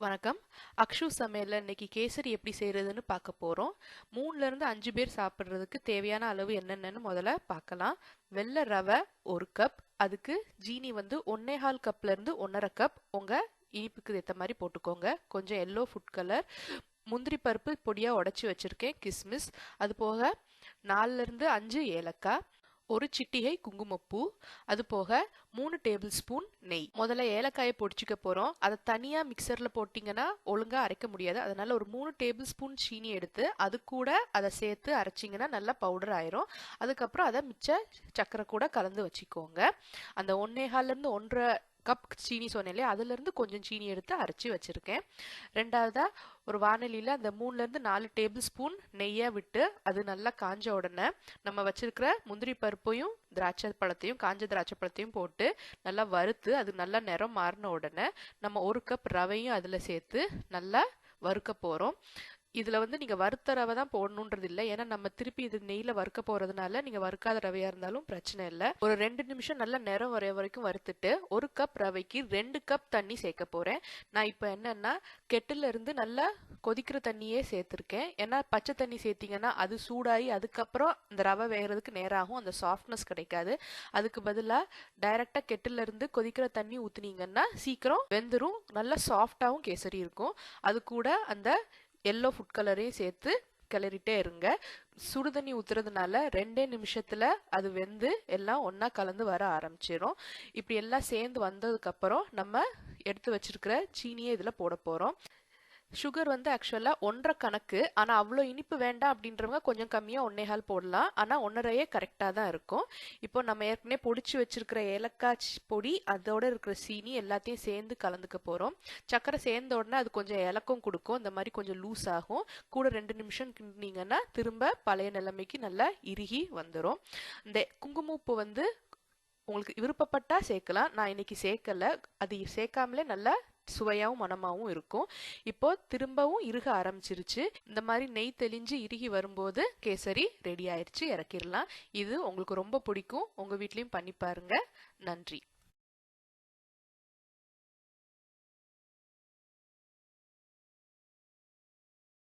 வணக்கம். அக்ஷு சமையலில் இன்னைக்கு கேசரி எப்படி செய்கிறதுன்னு பார்க்க போகிறோம் மூணுலேருந்து அஞ்சு பேர் சாப்பிட்றதுக்கு தேவையான அளவு என்னென்னு முதல்ல பார்க்கலாம். வெள்ளை ரவை ஒரு கப் அதுக்கு ஜீனி வந்து ஒன்னேகால் கப்லேருந்து ஒன்றரை கப் உங்கள் இனிப்புக்கு ஏற்ற மாதிரி போட்டுக்கோங்க. கொஞ்சம் எல்லோ ஃபுட் கலர் முந்திரி பருப்பு பொடியாக உடச்சி வச்சுருக்கேன் கிஸ்மிஸ். அது போக நாலுலேருந்து அஞ்சு ஏலக்காய் ஒரு சிட்டிகை குங்குமப்பூ அது போக மூணு டேபிள் ஸ்பூன் நெய். முதல்ல ஏலக்காயை பொடிச்சிக்க போகிறோம் அதை தனியாக மிக்சரில் போட்டிங்கன்னா ஒழுங்காக அரைக்க முடியாது. அதனால் ஒரு மூணு டேபிள் ஸ்பூன் சீனி எடுத்து அது கூட அதை சேர்த்து அரைச்சிங்கன்னா நல்லா பவுடர் ஆயிரும். அதுக்கப்புறம் அதை மிச்ச சக்கரை கூட கலந்து வச்சுக்கோங்க. அந்த ஒன்னேகால்லேருந்து ஒன்றரை கப் சீனி சொன்னேன் இல்லையா அதுலேருந்து கொஞ்சம் சீனி எடுத்து அரைச்சி வச்சுருக்கேன். ரெண்டாவதாக ஒரு வானலியில் அந்த மூணுலேருந்து நாலு டேபிள் ஸ்பூன் நெய்யை விட்டு அது நல்லா காஞ்ச உடனே நம்ம வச்சிருக்கிற முந்திரி பருப்பையும் திராட்சை பழத்தையும் காஞ்ச திராட்சை பழத்தையும் போட்டு நல்லா வறுத்து அது நல்லா நிறம் மாறின உடனே நம்ம ஒரு கப் ரவையும் அதில் சேர்த்து நல்லா வறுக்க போகிறோம் இதில் வந்து நீங்கள் வறுத்த ரவை தான் போடணுன்றது இல்லை. ஏன்னா நம்ம திருப்பி இது நெய்யில் வறுக்க போகிறதுனால நீங்கள் வறுக்காத ரவையாக இருந்தாலும் பிரச்சனை இல்லை. ஒரு ரெண்டு நிமிஷம் நல்லா நிறம் வரைய வரைக்கும் வறுத்துட்டு ஒரு கப் ரவைக்கு ரெண்டு கப் தண்ணி சேர்க்க போகிறேன் நான் இப்போ என்னென்னா கெட்டில் இருந்து நல்லா கொதிக்கிற தண்ணியே சேர்த்துருக்கேன். ஏன்னா பச்சை தண்ணி சேர்த்திங்கன்னா அது சூடாகி அதுக்கப்புறம் அந்த ரவை வேகிறதுக்கு நேரம் ஆகும் அந்த சாஃப்ட்னஸ் கிடைக்காது. அதுக்கு பதிலாக டைரெக்டாக கெட்டில் இருந்து கொதிக்கிற தண்ணி ஊற்றுனீங்கன்னா சீக்கிரம் வெந்துடும் நல்லா சாஃப்டாகவும் கேசரி இருக்கும். அது கூட அந்த எல்லோ ஃபுட் கலரையும் சேர்த்து கிளறிட்டே இருங்க. சுடுதண்ணி ஊற்றுறதுனால ரெண்டே நிமிஷத்தில் அது வெந்து எல்லாம் ஒன்றா கலந்து வர ஆரம்பிச்சிடும் இப்படி எல்லாம் சேர்ந்து வந்ததுக்கப்புறம் நம்ம எடுத்து வச்சிருக்கிற சீனியை இதில் போட போகிறோம் சுகர் வந்து ஆக்சுவலாக ஒன்றரை கணக்கு. ஆனால் அவ்வளோ இனிப்பு வேண்டாம் அப்படின்றவங்க கொஞ்சம் கம்மியாக ஒன்னேகால் போடலாம். ஆனால் ஒன்றரையே கரெக்டாக தான் இருக்கும். இப்போ நம்ம ஏற்கனவே பொடிச்சு வச்சிருக்கிற ஏலக்காய் பொடி அதோட இருக்கிற சீனி எல்லாத்தையும் சேர்ந்து கலந்துக்க போகிறோம் சக்கரை சேர்ந்த உடனே அது கொஞ்சம் இலக்கம் கொடுக்கும். இந்த மாதிரி கொஞ்சம் லூஸ் ஆகும். கூட ரெண்டு நிமிஷம் கிண்டினீங்கன்னா திரும்ப பழைய நிலைமைக்கு நல்லா இறுகி வந்துடும் இந்த குங்குமப்பூ வந்து உங்களுக்கு விருப்பப்பட்டா சேர்க்கலாம். நான் இன்னைக்கு சேர்க்கல. அது சேர்க்காமலே நல்லா சுவையாகவும் மனமாகவும் இருக்கும். இப்போ திரும்பவும் இறுக ஆரம்பிச்சிருச்சு. இந்த மாதிரி நெய் தெளிஞ்சு இறுகி வரும்போது கேசரி ரெடி ஆயிடுச்சு இறக்கிடலாம். இது உங்களுக்கு ரொம்ப பிடிக்கும். உங்கள் வீட்லேயும் பண்ணி பாருங்க. நன்றி.